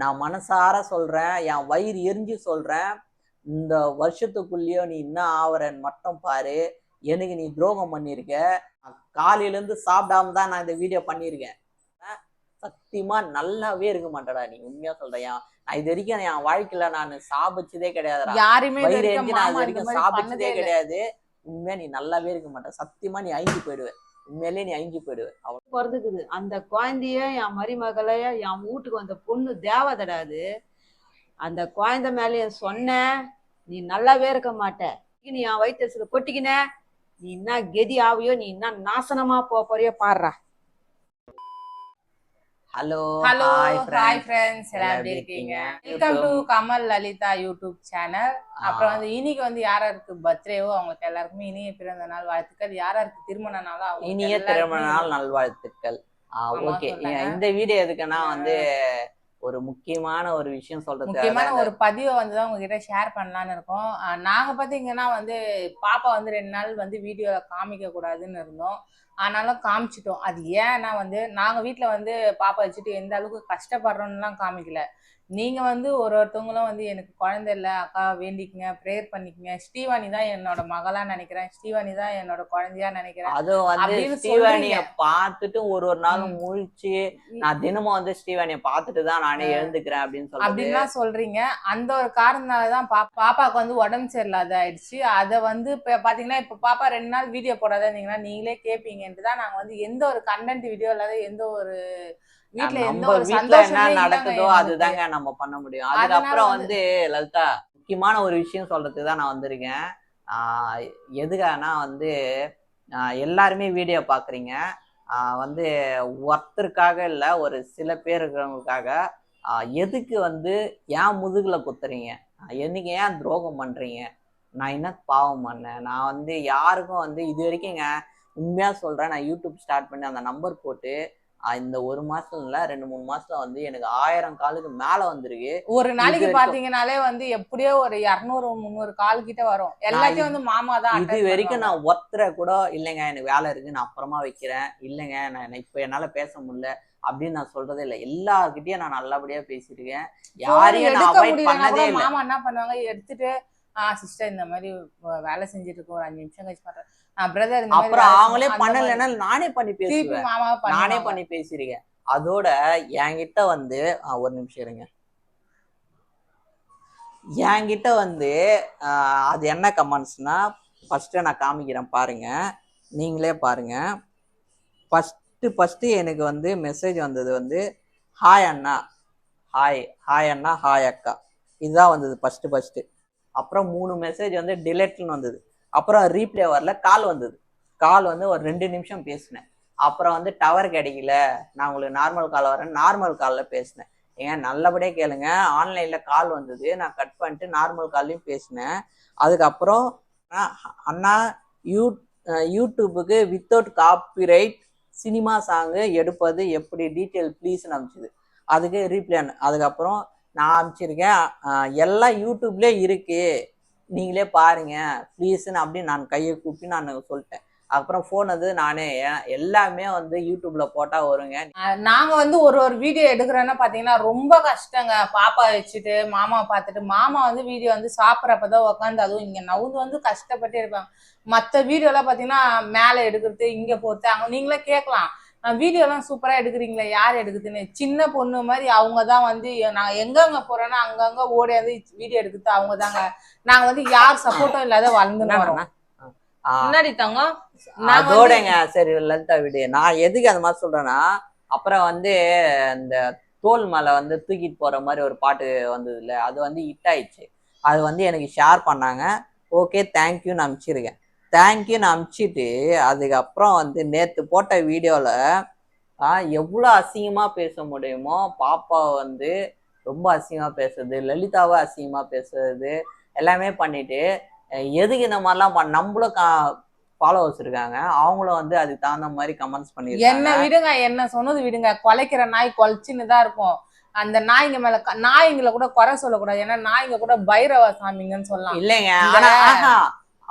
நான் மனசார சொல்றேன் என் வயிறு எரிஞ்சு சொல்றேன். இந்த வருஷத்துக்குள்ளேயோ நீ என்ன ஆவறன்னு மட்டும் பாரு. எனக்கு நீ துரோகம் பண்ணியிருக்க காலையில இருந்து சாப்பிடாம தான் நான் இந்த வீடியோ பண்ணியிருக்கேன். அஹ் சத்தியமா நல்லாவே இருக்க மாட்டேடா நீ. உண்மையா சொல்றேன். என் நான் இது வரைக்கும் என் வாழ்க்கையில நான் சாபிச்சதே கிடையாதுடா. யாருமே நான் இது வரைக்கும் இல்ல. கிடையாது. உண்மையா நீ நல்லாவே இருக்க மாட்ட. சத்தியமா நீ அழிஞ்சு போயிடுவ. மேலே நீ அழிஞ்சு போயிடுவ அவ பிறந்துக்குது. அந்த குழந்தைய என் மருமகளைய என் வீட்டுக்கு வந்த பொண்ணு தேவதடாது. அந்த குழந்தை மேலே சொன்ன நீ நல்லாவே இருக்க மாட்ட. நீ என் வயிற்றுல கொட்டிக்கின நீ என்ன கெதி ஆவியோ நீ என்ன நாசனமா போறியோ பாடுறா ஹலோ ஹலோ ஹாய் ஃப்ரெண்ட்ஸ் எல்லாம் எப்படி இருக்கீங்க? Welcome to Kamal Lalitha YouTube channel அப்புறம் வந்து இன்னைக்கு வந்து யார் யாருக்கு பர்த்டேவோ அவங்களுக்கு எல்லாருக்குமே இனிய பிறந்த நாள் வாழ்த்துக்கள். யார் யாருக்கு திருமண நாளோ இனிய திருமண நாள் நல்வாழ்த்துக்கள். ஓகே. இந்த வீடியோ எதுக்குன்னா வந்து ஒரு முக்கியமான ஒரு விஷயம் சொல்றது முக்கியமான ஒரு பதிவை வந்து தான் உங்ககிட்ட ஷேர் பண்ணலாம்னு இருக்கோம். நாங்க பாத்தீங்கன்னா வந்து பாப்பா வந்து ரெண்டு நாள் வந்து வீடியோ காமிக்க கூடாதுன்னு இருந்தோம். ஆனாலும் காமிச்சிட்டோம். அது ஏன்னா வந்து நாங்கள் வீட்டில் வந்து பாப்பா வச்சுட்டு எந்த அளவுக்கு கஷ்டப்படுறோம்லாம் காமிக்கல. நீங்க வந்து ஒரு ஒருத்தவங்களும் வந்து எனக்கு குழந்தை இல்லை அக்கா வேண்டிக்கங்க ப்ரேயர் பண்ணிக்கங்க. ஸ்ரீவாணி தான் என்னோட மகளா நினைக்கிறேன். ஸ்ரீவாணி தான் என்னோட குழந்தையா நினைக்கிறேன். அதுவும் வந்து ஸ்ரீவாணிய. பார்த்துட்டு ஒரு ஒரு நாளும் ம். முழிச்சு நான் தினமும் வந்து ஸ்ரீவாணிய பார்த்துட்டு தான் நானே எழுந்துக்கிறேன் அப்படின்னு சொல்றது. அப்படின்லாம் சொல்றீங்க. அந்த ஒரு காரணத்தினாலதான் பா பாப்பாவுக்கு வந்து உடம்பு சரியில்லாத ஆயிடுச்சு அதை வந்து இப்ப பாத்தீங்கன்னா இப்ப பாப்பா ரெண்டு நாள் வீடியோ போடாத இருந்தீங்கன்னா நீங்களே கேப்பீங்கன்ட்டு தான் நாங்க வந்து எந்த ஒரு கண்டென்ட் வீடியோ இல்லாத எந்த ஒரு எந்த நம்ம வீட்ல என்ன நடக்குதோ. அதுதாங்க நம்ம பண்ண முடியும் அதுக்கப்புறம் வந்து- லலிதா முக்கியமான ஒரு விஷயம் சொல்றதுக்கு தான் நான் வந்திருக்கேன். ஆஹ் எதுக்காகனா வந்து எல்லாருமே வீடியோ பாக்குறீங்க. வந்து ஒருத்தருக்காக இல்ல ஒரு சில பேர் இருக்கிறவங்களுக்காக எதுக்கு வந்து ஏன் முதுகுல குத்துறீங்க? என்னைக்கு ஏன் துரோகம் பண்றீங்க? நான் என்ன பாவம் பண்ணேன்? நான் வந்து யாருக்கும் வந்து இது வரைக்குங்க உண்மையா சொல்றேன் நான் யூடியூப் ஸ்டார்ட் பண்ணி அந்த நம்பர் போட்டு இந்த ஒரு மாசம் இல்ல ரெண்டு மூணு மாசத்துல வந்து எனக்கு ஆயிரம் காலுக்கு மேல வந்திருக்கு. ஒரு நாளைக்கு. பாத்தீங்கன்னாலே வந்து எப்படியோ ஒரு இருநூறு முந்நூறு கால் கிட்ட வரும். எல்லாத்தையும் வந்து மாமா தான் இது வரைக்கும். நான் ஒருத்தரை கூட இல்லைங்க எனக்கு வேலை இருக்கு நான் அப்புறமா வைக்கிறேன். இல்லைங்க நான் இப்ப என்னால பேச முடியல அப்படின்னு நான் சொல்றதே இல்லை. எல்லார்கிட்டயும் நான் நல்லபடியா பேசியிருக்கேன் phone யாரையும் நான் எடுக்க அவாய்ட் முடியலன்னா பண்ணதே கூட இல்லை. மாமா என்ன பண்ணுவாங்க எடுத்துட்டு ஆ சிஸ்டர் இந்த மாதிரி வேலை செஞ்சுட்டு இருக்கோம். ஒரு அஞ்சு நிமிஷம் கழிச்சு பண்றேன் பிரதர் அப்புறம் அவங்களே பண்ணலைன்னா நானே பண்ணி பேசுவேன். நானே பண்ணி பேசியிருக்கேன் அதோட என்கிட்ட வந்து ஒரு நிமிஷம் இருங்க. என்கிட்ட வந்து அது என்ன கமெண்ட்ஸ்னா ஃபர்ஸ்ட்டு நான் காமிக்கிறேன் பாருங்க. நீங்களே பாருங்க. ஃபஸ்ட்டு ஃபஸ்ட்டு எனக்கு வந்து மெசேஜ் வந்தது வந்து ஹாய் அண்ணா. ஹாய் ஹாய் அண்ணா ஹாய் அக்கா. இதுதான் வந்தது ஃபஸ்ட்டு ஃபஸ்ட்டு அப்புறம் மூணு மெசேஜ் வந்து டிலேட்னு வந்தது. அப்புறம் ரீப்ளே வரல கால் வந்தது. கால் வந்து ஒரு ரெண்டு நிமிஷம் பேசினேன். அப்புறம் வந்து டவர் கிடைக்கல. நான் உங்களுக்கு நார்மல் கால் வரேன் நார்மல் காலில் பேசினேன். ஏன் நல்லபடியாக கேளுங்க. ஆன்லைனில் கால் வந்தது. நான் கட் பண்ணிட்டு நார்மல் கால்லையும் பேசினேன். அதுக்கப்புறம் அண்ணா- யூ யூடியூபுக்கு வித்தவுட் காப்பிரைட் சினிமா சாங்கு எடுப்பது எப்படி? டீட்டெயில் ப்ளீஸ்னு அனுப்பிச்சிது. அதுக்கு ரீப்ளே அதுக்கப்புறம் நான் அனுப்பிச்சிருக்கேன். எல்லாம் யூடியூப்லேயே இருக்குது நீங்களே பாருங்க ப்ளீஸ்ன்னு அப்படி நான் கையை கூப்பி நான் சொல்லிட்டேன். அப்புறம் ஃபோன் வந்து நானே எல்லாமே வந்து யூடியூப்ல போட்டா வருங்க. நாங்க வந்து ஒரு ஒரு வீடியோ எடுக்கிறோன்னா பாத்தீங்கன்னா ரொம்ப கஷ்டங்க. பாப்பா வச்சுட்டு மாமாவை பார்த்துட்டு மாமா வந்து வீடியோ வந்து சாப்பிட்றப்பதான் உட்காந்து அதுவும் இங்க நவுந்து வந்து கஷ்டப்பட்டு இருப்பாங்க. மற்ற வீடியோலாம் பாத்தீங்கன்னா மேலே எடுக்கிறது இங்க போறது அங்கே நீங்களே கேட்கலாம். வீடியோ எல்லாம் சூப்பரா எடுக்கிறீங்களே யார் எடுக்குதுன்னு? சின்ன பொண்ணு மாதிரி அவங்க தான் வந்து நான் எங்கெங்க போறேன்னா அங்கங்க ஓடியாந்து வீடியோ எடுக்கிறது அவங்க தாங்க நாங்க வந்து யார் சப்போர்ட்டும் இல்லாத வளர்ந்துன்னு வரோம் முன்னாடி வந்து- அதோடங்க சரி லலிதா விடு. நான் எதுக்கு அந்த மாதிரி சொல்றேன்னா அப்புறம் வந்து இந்த தோல் மேல வந்து தூக்கிட்டு போற மாதிரி ஒரு பாட்டு வந்தது இல்ல அது வந்து ஹிட் ஆயிடுச்சு. அது வந்து எனக்கு ஷேர் பண்ணாங்க. ஓகே தேங்க்யூன்னு அனுப்பிச்சிருக்கேன். தேங்க்யூன்னு அனுப்பிச்சிட்டு அதுக்கப்புறம் வந்து நேத்து போட்ட வீடியோல எவ்வளோ அசிங்கமா பேச முடியுமோ பாப்பா வந்து ரொம்ப அசிங்கமா பேசுறது லலிதாவை அசிங்கமா பேசுறது எல்லாமே பண்ணிட்டு எதுக்கு இந்த மாதிரிலாம் பண்ண நம்மளும் கா ஃபாலோவர்ஸ் இருக்காங்க அவங்களும் வந்து அதுக்கு தகுந்த மாதிரி கமெண்ட்ஸ் என்ன பண்ணிருக்காங்க விடுங்க என்ன சொன்னது விடுங்க குலைக்கிற நாய் குலைச்சின்னு தான் இருக்கும். அந்த நாய்ங்க மேல நாய்ங்களை கூட குறை சொல்லக்கூடாது ஏன்னா நாய்ங்க கூட பைரவ சாமிங்கன்னு சொல்லலாம். இல்லைங்க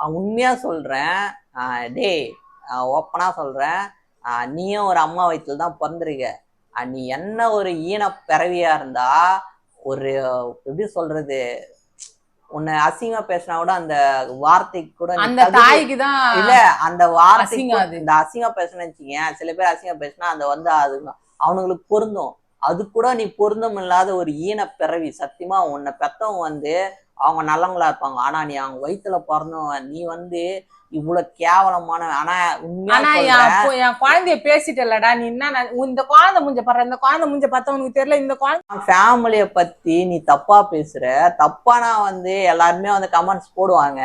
இந்த- ஆனா ஆஹா, அஹ் உண்மையா சொல்றேன் அஹ் டேய் ஓப்பனா சொல்றேன் அஹ் நீயும் ஒரு அம்மா வயித்துல தான் பிறந்திருக்க நீ என்ன ஒரு ஈன பிறவியா இருந்தா ஒரு எப்படி சொல்றது உன்னை அசிங்கமா பேசினா கூட அந்த வார்த்தைக்கு கூட அந்த தாய்க்கு தான் இல்ல அந்த வார்த்தைக்கு அது. இந்த அசிங்கம் பேசணும்னு வச்சுக்கங்க சில பேர் அசிங்கம் பேசினா அந்த வந்து அது அவனுங்களுக்கு பொருந்தும் அது கூட நீ பொருந்தம் இல்லாத ஒரு ஈன பிறவி. சத்தியமா உன்னை பெத்தவங்க வந்து அவங்க நல்லவங்களா இருப்பாங்க. ஆனா நீ அவங்க வயித்துல பிறந்தவன். நீ வந்து இவ்வளவு கேவலமான ஆனா ஆனா என் குழந்தைய பேசிட்டலடா நீ என்ன இந்த குழந்தை முஞ்ச பாரு. இந்த குழந்தை முஞ்ச பார்த்தவனுக்கு தெரியல இந்த குழந்தை ஃபேமிலிய பத்தி நீ தப்பா பேசுற. தப்பானா வந்து எல்லாருமே வந்து கமெண்ட்ஸ் போடுவாங்க.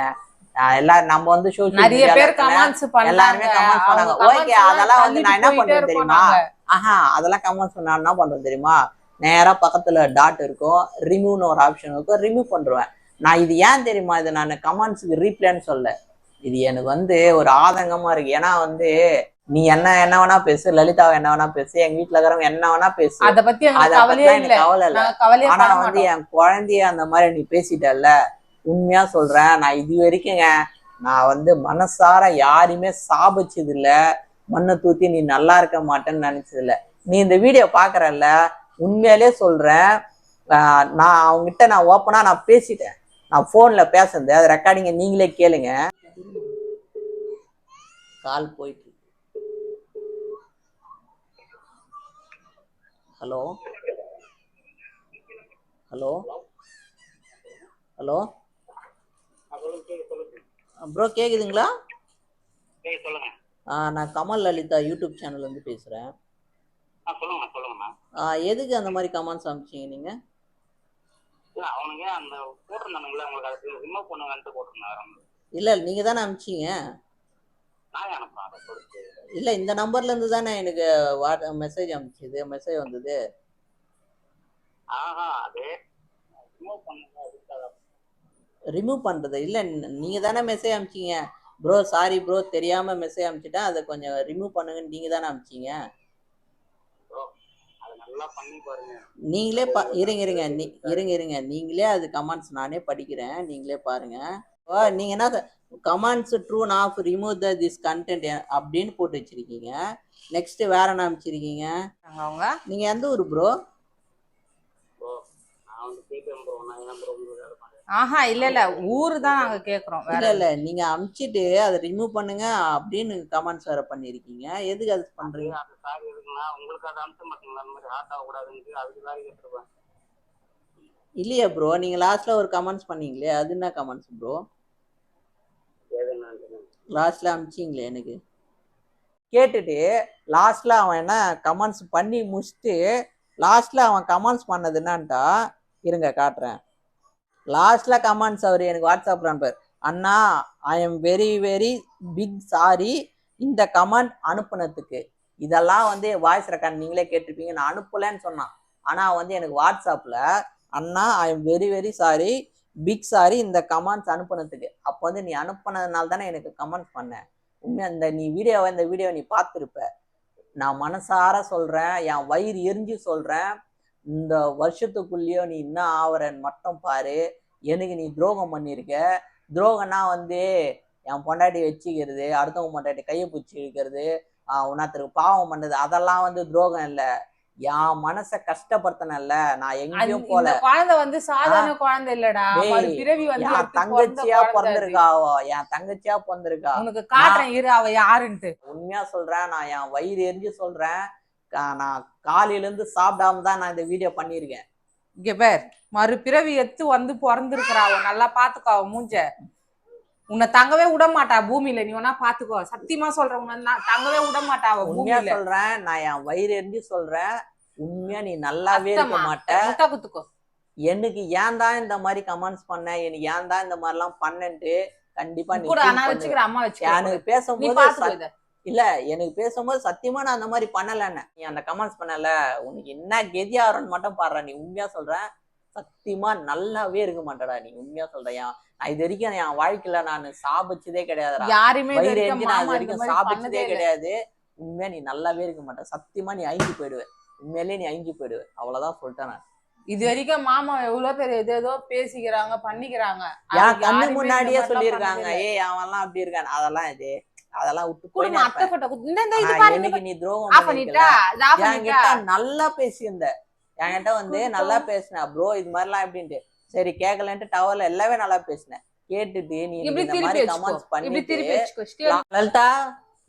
எல்லாரும் நம்ம வந்து நிறைய பேர். கமெண்ட்ஸ் எல்லாருமே அவங்க பண்ணாங்க. Okay, அதெல்லாம் வந்து நான் என்ன பண்றேன் தெரியுமா? ஆஹா அதெல்லாம் கமெண்ட்ஸ் பண்ணா என்ன பண்றது தெரியுமா? நேரா பக்கத்துல டாட் இருக்கும் ரிமூவ்னு ஒரு ஆப்ஷன் இருக்கும் ரிமூவ் பண்ணுவேன் நான் இது ஏன் தெரியுமா? இது நான் கமெண்ட்ஸுக்கு ரீப்ளைன்னு சொல்ல இது எனக்கு வந்து ஒரு ஆதங்கமா இருக்கு. ஏன்னா வந்து நீ என்ன என்ன வேணா பேசு லலிதாவை என்ன வேணா பேசு எங்க வீட்டுல இருக்கிறவங்க என்ன வேணா பேசு. அத பத்தி எனக்கு கவலை இல்ல. ஆனா வந்து என் குழந்தைய அந்த மாதிரி நீ பேசிட்டல்ல உண்மையா சொல்றேன். நான் இது வரைக்குங்க நான் வந்து மனசார யாரையுமே சாபிச்சது இல்ல மண்ணை தூத்தி நீ நல்லா இருக்க மாட்டேன்னு நினைச்சது இல்ல நீ இந்த வீடியோ பாக்குறல்ல உண்மையாலே சொல்றேன். நான் அவங்ககிட்ட நான் ஓப்பனா நான் பேசிட்டேன். நான் போன்ல பேசுனது. அது ரெக்கார்டிங்க நீங்களே கேளுங்க. கால் போயிட்டு. ஹலோ? ஹலோ? ஹலோ? ப்ரோ கேக்குதுங்களா? சொல்லுங்க. நான் கமல் லலிதா யூடியூப் சேனல்ல இருந்து பேசுறேன். ஆ சொல்லுங்க சொல்லுங்கண்ணா எதுக்கு அந்த மாதிரி கமெண்ட்ஸ் அனுப்பிச்சீங்க நீங்க? இல்ல அவனுங்க அந்த போட்டிருந்தானுங்களே உங்களுக்கு ரிமூவ் பண்ணுங்கன்ட்டு போட்டிருந்தாங்க இல்ல நீங்க தானே அனுப்பிச்சீங்க? இல்ல இந்த நம்பர்ல இருந்து தானே எனக்கு வாட் மெசேஜ் அனுப்பிச்சது மெசேஜ் வந்தது? ஆஹா அது ரிமூவ் பண்ணுங்க ரிமூவ் பண்றது இல்ல ந- நீங்க தானே மெசேஜ் அனுப்பிச்சீங்க? ப்ரோ சாரி ப்ரோ தெரியாம மெசேஜ் அனுப்பிச்சிட்டேன். அதை கொஞ்சம் ரிமூவ் பண்ணுங்கன்னு நீங்க தானே அனுப்பிச்சீங்க. அதை நல்லா பண்ணி பாருங்க. நீங்களே பா இருங்க இருங்க நீ இருங்க இருங்க. நீங்களே அது கமெண்ட்ஸ் நானே படிக்கிறேன். நீங்களே பாருங்க. ஓ, நீங்க என்ன comments true of remove the this content அப்படின்னு போட்டு வச்சிருக்கீங்க. நெக்ஸ்ட் வேற என்ன அவங்க? நீங்க எந்த ஊர் ப்ரோ ஆஹா இல்ல இல்ல. ஊரு தான் நாங்க கேக்குறோம். இல்ல இல்ல. நீங்க அமுச்சிட்டு அதை ரிமூவ் பண்ணுங்க அப்படின்னு கமெண்ட்ஸ் வேற பண்ணிருக்கீங்க. எதுக்கு அது பண்றீங்க? சாரி இருக்குன்னா உங்களுக்கு அதை அனுப்பிச்சு மாட்டீங்களா? அந்த மாதிரி ஹார்ட் ஆகக்கூடாதுன்னு அதுக்கு சாரி கேட்டுருப்பேன் இல்லையா ப்ரோ நீங்க லாஸ்ட்ல ஒரு கமெண்ட்ஸ் பண்ணீங்களே அது என்ன கமெண்ட்ஸ் ப்ரோ லாஸ்ட்ல அமிச்சிங்களே எனக்கு. கேட்டுட்டு லாஸ்ட்ல அவன் என்ன கமெண்ட்ஸ் பண்ணி முடிச்சுட்டு லாஸ்ட்ல அவன் கமெண்ட்ஸ் பண்ணது என்னன்ட்டா இருங்க காட்டுறேன். லாஸ்ட்ல கமெண்ட்ஸ் அவர் எனக்கு வாட்ஸ்அப்பில் அனுப்பார் அண்ணா I am very very big sorry இந்த கமெண்ட் அனுப்புனதுக்கு இதெல்லாம் வந்து வாய்ஸ் ரெக்கார்ட் நீங்களே கேட்டிருப்பீங்க. நான் அனுப்பலன்னு சொன்னான். ஆனால் வந்து எனக்கு வாட்ஸ்அப்பில் அண்ணா I am very very sorry big sorry இந்த கமெண்ட்ஸ் அனுப்புனதுக்கு அப்போ வந்து நீ அனுப்புனதுனால தானே எனக்கு கமெண்ட்ஸ் பண்ண. உண்மை இந்த நீ வீடியோவை இந்த வீடியோவை நீ பார்த்துருப்ப. நான் மனசார சொல்கிறேன் என் வயிறு எரிஞ்சு சொல்கிறேன் இந்த வருஷத்துக்குள்ளேயோ நீ என்ன ஆவறன்னு மட்டும் பாரு. எனக்கு நீ துரோகம் பண்ணியிருக்க துரோகம்னா வந்து என் பொண்டாட்டி வச்சுக்கிறது அடுத்தவங்க பொண்டாட்டி கையை பிடிச்சி இழுக்கிறது உன்னத்திற்கு பாவம் பண்ணது அதெல்லாம் வந்து துரோகம் இல்லை. என் மனசை கஷ்டப்படுத்தினல்ல நான் எங்கேயும் போல. குழந்தை வந்து சாதாரண குழந்தை இல்லடா. பிறவி வந்து என் தங்கச்சியா குழந்தை அது. பிறந்திருக்கா அவ என் தங்கச்சியா பிறந்திருக்கா? உனக்கு காட்டுறேன் இரு அவ யாருன்ட்டு. உண்மையா சொல்றேன் நான் என் வயிறு எரிஞ்சு சொல்றேன். நான் காலையில இருந்து சாப்பிடாம தான் நான் இந்த வீடியோ பண்ணியிருக்கேன். இங்க பேர் மறு பிறவி எடுத்து வந்து பிறந்திருக்கிறா அவ நல்லா பாத்துக்கோ மூஞ்ச. உன்னை தங்கவே விட மாட்டா பூமியில. நீ வேணா பாத்துக்கோ. சத்தியமா சொல்றேன் உன்னை தங்கவே விட மாட்டா அவ உண்மையா பூமியில. சொல்றேன் நான் என் வயிறு எரிஞ்சு சொல்றேன். உண்மையா நீ நல்லாவே இருக்க மாட்ட. முட்டை குத்துக்கோ. எனக்கு ஏன் தான் இந்த மாதிரி கமெண்ட்ஸ் பண்ண? எனக்கு ஏன் தான் இந்த மாதிரி எல்லாம் பண்ணன்ட்டு கண்டிப்பா நீ கூட feel அம்மா வச்சுக்கிறேன். எனக்கு நீ பேசும்போது பாத்துக்கோ சத்- இத. இல்ல எனக்கு பேசும்போது சத்தியமா நான் அந்த மாதிரி பண்ணலன்னு நீ அந்த கமெண்ட்ஸ் பண்ணல. உனக்கு என்ன கெதியாரன்னு மட்டும் பாடுற. நீ உண்மையா சொல்றேன் சத்தியமா நல்லாவே இருக்க மாட்டடா. நீ உண்மையா சொல்றேன் என் நான் இது வரைக்கும் என் வாழ்க்கையில நான் சாபிச்சதே கிடையாதுடா. யாருமே சாபிச்சதே. கிடையாது. உண்மையா நீ நல்லாவே இருக்க மாட்ட. சத்தியமா நீ அழிஞ்சு போயிடுவ. உண்மையிலேயே நீ அழிஞ்சு போயிடுவ. அவ்வளவுதான் சொல்லிட்டேன் நான். இது வரைக்கும் மாமா எவ்வளவு பேர் எது ஏதோ பேசிக்கிறாங்க பண்ணிக்கிறாங்க. முன்னாடியே சொல்லியிருக்காங்க. ஏய் அவன்லாம் அப்படி இருக்கான். அதெல்லாம் இது. அதெல்லாம் விட்டு குடும்ப அத்தை போட்டோ இந்த இந்த இது எனக்கு நீ துரோகம் பண்ணிட்டா? என்கிட்ட நல்லா பேசியிருந்த. என்கிட்ட வந்து நல்லா பேசினேன் ப்ரோ இது மாதிரிலாம் எப்படின்ட்டு சரி கேட்கலன்ட்டு டவர்ல எல்லாமே நல்லா பேசினேன் கேட்டுட்டு நீ இந்த மாதிரி கமெண்ட்ஸ் பண்ணிட்டு லலிதா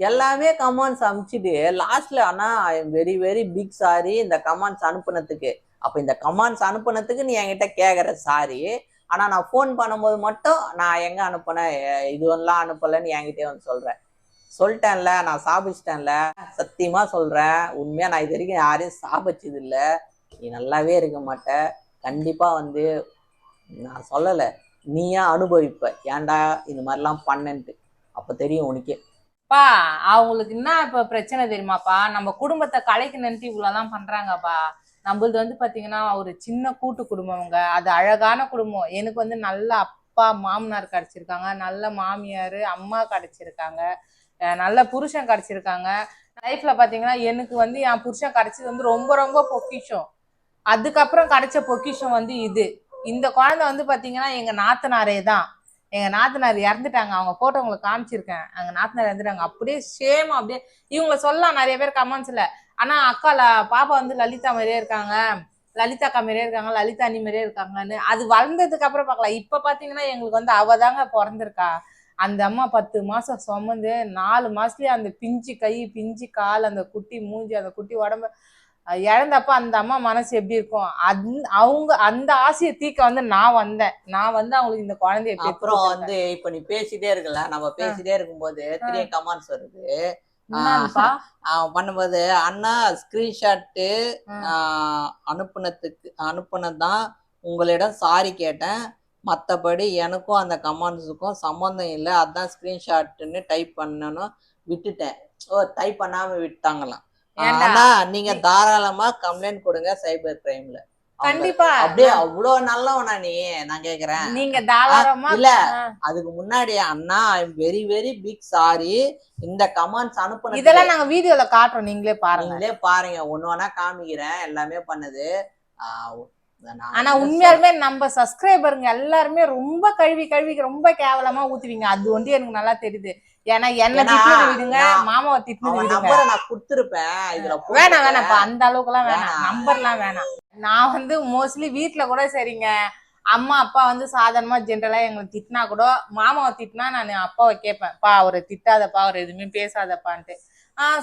எல்லாமே கமெண்ட்ஸ் அனுப்பிச்சிட்டு லாஸ்ட்ல ஆனா வெரி வெரி பிக் சாரி இந்த கமெண்ட்ஸ் அனுப்புனதுக்கு. அப்ப இந்த கமெண்ட்ஸ் அனுப்புனதுக்கு நீ என்கிட்ட கேக்குற சாரி ஆனா நான் ஃபோன் பண்ணும்போது மட்டும் நான் எங்க அனுப்புனேன்? எ- இதுவெல்லாம் அனுப்பலன்னு என்கிட்டயே வந்து சொல்றேன். சொல்லிட்டேன்ல நான் சாபிச்சிட்டேன்ல. சத்தியமா சொல்றேன். உண்மையா நான் இது வரைக்கும் யாரையும் சாபிச்சது இல்ல நீ நல்லாவே இருக்க மாட்ட. கண்டிப்பா வந்து நான் சொல்லல. நீயா அனுபவிப்ப. ஏன்டா இந்த மாதிரிலாம் பண்ணன்ட்டு. அப்ப தெரியும் உனக்கே. பா அவங்களுக்கு என்ன இப்ப பிரச்சனை தெரியுமாப்பா? நம்ம குடும்பத்தை கலைக்கணுன்ட்டு இவ்வளவுதான் பண்றாங்கப்பா. நம்மளது வந்து பாத்தீங்கன்னா ஒரு சின்ன கூட்டு குடும்பம்ங்க அது அழகான குடும்பம். எனக்கு வந்து நல்ல அப்பா மாமனார் கிடைச்சிருக்காங்க. நல்ல மாமியார் அம்மா கிடைச்சிருக்காங்க. நல்ல புருஷன் கிடைச்சிருக்காங்க. லைஃப்ல பாத்தீங்கன்னா எனக்கு வந்து என் புருஷன் கிடைச்சது வந்து ரொம்ப ரொம்ப பொக்கிஷம். அதுக்கப்புறம் கிடைச்ச பொக்கிஷம் வந்து இது. இந்த குழந்தை வந்து பாத்தீங்கன்னா எங்க நாத்தனாரே தான். எங்க நாத்தனார் இறந்துட்டாங்க. அவங்க போட்டோ உங்களுக்கு காமிச்சிருக்கேன். அங்க நாத்தனார் இறந்துட்டாங்க. அப்படியே சேம் அப்படியே இவங்களை சொல்லலாம் நிறைய பேர் கமெண்ட்ஸ்ல ஆனா அக்கா பாப்பா வந்து லலிதா மாதிரியே இருக்காங்க. லலிதா அக்கா மாதிரியே இருக்காங்க. லலிதா அண்ணி மாதிரியே இருக்காங்கன்னு. அது வளர்ந்ததுக்கு அப்புறம் பார்க்கலாம். இப்ப பாத்தீங்கன்னா எங்களுக்கு வந்து அவ தாங்க பிறந்திருக்கா. அந்த அம்மா பத்து மாசம் சுமந்து நாலு மாசத்துலயே அந்த பிஞ்சு கை பிஞ்சு கால் அந்த குட்டி மூஞ்சி அந்த குட்டி உடம்பு இழந்தப்ப அந்த அம்மா மனசு எப்படி இருக்கும்? அந் அவங்க அந்த ஆசையை தீக்க வந்து நான் வந்தேன். நான் வந்து அவங்களுக்கு இந்த குழந்தைய அப்புறம். வந்து இப்ப நீ பேசிட்டே இருக்கல. நம்ம பேசிட்டே இருக்கும்போது பெரிய கமெண்ட்ஸ் வருது. பண்ணும்போது அண்ணா ஸ்கிரீன்ஷாட்டு. அனுப்புனதுக்கு அனுப்புனதான் உங்களிடம் சாரி கேட்டேன். மத்தபடி எனக்கும் அந்த கமெண்ட்ஸுக்கும் சம்மந்தம் இல்லை. அதான் ஸ்கிரீன்ஷாட்டுன்னு டைப் பண்ணணும். விட்டுட்டேன். ஓ டைப் பண்ணாம விட்டாங்களாம்? ஆனா நீங்க தாராளமா கம்ப்ளைண்ட் கொடுங்க சைபர் கிரைம்ல கண்டிப்பா. அப்படியே அவ்வளவு நல்லவனா நீ? நான் கேக்குறேன். நீங்க தாராளமா இல்ல. அதுக்கு முன்னாடி அண்ணா I very very big sorry இந்த கமெண்ட்ஸ் அனுப்புனது இதெல்லாம் நாங்க வீடியோல காட்டுறோம். நீங்களே பாருங்க. நீங்களே பாருங்க. ஒண்ணு வேணா காமிக்கிறேன். எல்லாமே பண்ணுது. ஆனா உண்மையாலுமே நம்ம சப்ஸ்கிரைபருங்க எல்லாருமே ரொம்ப கழுவி கழுவி ரொம்ப கேவலமா ஊத்துவீங்க. அது வந்து எனக்கு நல்லா தெரியுது. ஏன்னா என்ன திட்டினது விடுங்க மாமாவை விடுங்க. நம்பரை நான் கொடுத்துருப்பேன். இதுல வேணாம். வேணாம்ப்பா அந்த அளவுக்கு எல்லாம் வேணாம். நம்பர்லாம் வேணாம். நான் வந்து மோஸ்ட்லி வீட்ல கூட சரிங்க. அம்மா அப்பா வந்து சாதாரணமா ஜென்ரலா எங்களை திட்டினா கூட மாமாவை திட்டினா நான் அப்பாவை கேட்பேன் பா அவரை திட்டாதப்பா அவர் எதுவுமே பேசாதப்பான்ட்டு.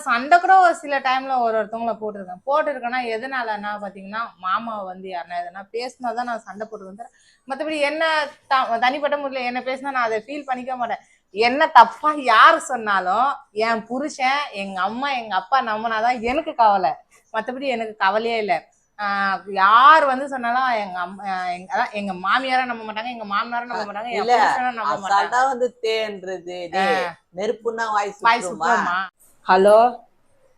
சண்டை கூட ஒரு சில டைம்ல ஒரு ஒருத்தவங்கள போட்டிருக்கேன். போட்டிருக்கேன்னா எதனாலன்னா பாத்தீங்கன்னா மாமாவை வந்து யாருன்னா எதனா பேசினா தான் நான் சண்டை போட்டுருக்கேன் மற்றபடி என்ன தனிப்பட்ட முறையில் என்ன பேசினா நான் அதை ஃபீல் பண்ணிக்க மாட்டேன். என்ன தப்பா யார் சொன்னாலும் என் புருஷன் எங்க அம்மா எங்க அப்பா நம்பினாதான் எனக்கு கவலை. மற்றபடி எனக்கு கவலையே இல்லை. ஆஹ் யார் வந்து சொன்னாலும் எங்க அம்மா எங்க அதான் எங்க மாமியாரும் நம்ப மாட்டாங்க எங்க மாமனாரும் நம்ப மாட்டாங்க என் புருஷனும் நம்ப மாட்டாங்க. வந்து தேன்றது நெருப்புன்னா வாய்ஸ் வாய் சுத்தமா? ஹலோ?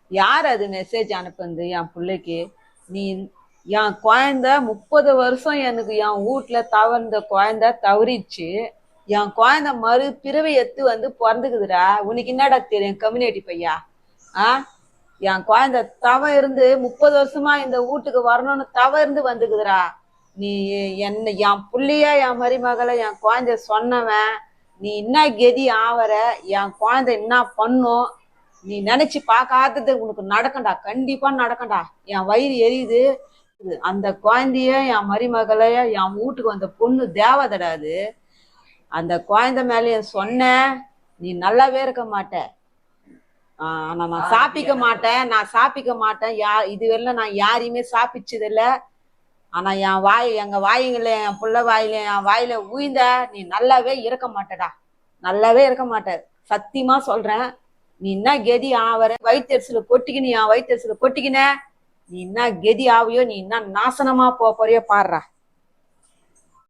யார் அது மெசேஜ் அனுப்புனது என் பிள்ளைக்கு? நீ என் குழந்த முப்பது வருஷம் எனக்கு என் வீட்ல தவறந்த குழந்த தவறிச்சு என் குழந்த மறு பிறவை எத்து வந்து பிறந்துக்குதுடா. உனக்கு என்னடா தெரியும் கம்யூனிட்டி பையா? ஆ? என் குழந்த தவ இருந்து முப்பது வருஷமா இந்த வீட்டுக்கு வரணும்னு தவ இருந்து வந்துக்குதுடா. நீ என்ன என் புள்ளைய என் மருமகளை என் குழந்தை சொன்னவன் நீ என்ன கெதி ஆவற? என் குழந்தை என்ன பண்ணும்? நீ நினைச்சு பார்க்காதது உனக்கு நடக்கண்டா? கண்டிப்பா நடக்கண்டா. என் வயிறு எரியுது. அந்த குழந்தைய என் மருமகளைய என் வீட்டுக்கு வந்த பொண்ணு தேவதடா அது. அந்த குழந்தை மேலேயே சொன்ன நீ நல்லாவே இருக்க மாட்ட. ஆனா நான் சாப்பிக்க மாட்டேன். நான் சாப்பிக்க மாட்டேன். யா இதுவரையில நான் யாரையுமே சாப்பிச்சது இல்ல ஆனா என் வாய் எங்க வாய்ங்கள என் புள்ள வாயில என் வாயில உயிந்த நீ நல்லாவே இருக்க மாட்டடா. நல்லாவே இருக்க மாட்ட. சத்தியமா சொல்றேன். நீ என்ன கெதி ஆவற? வயிற்றுல கொட்டிக்கினியா என் வயிற்றுல கொட்டிக்கின? நீ என்ன கெதி ஆவியோ நீ என்ன நாசனமா போறியோ பாடுறா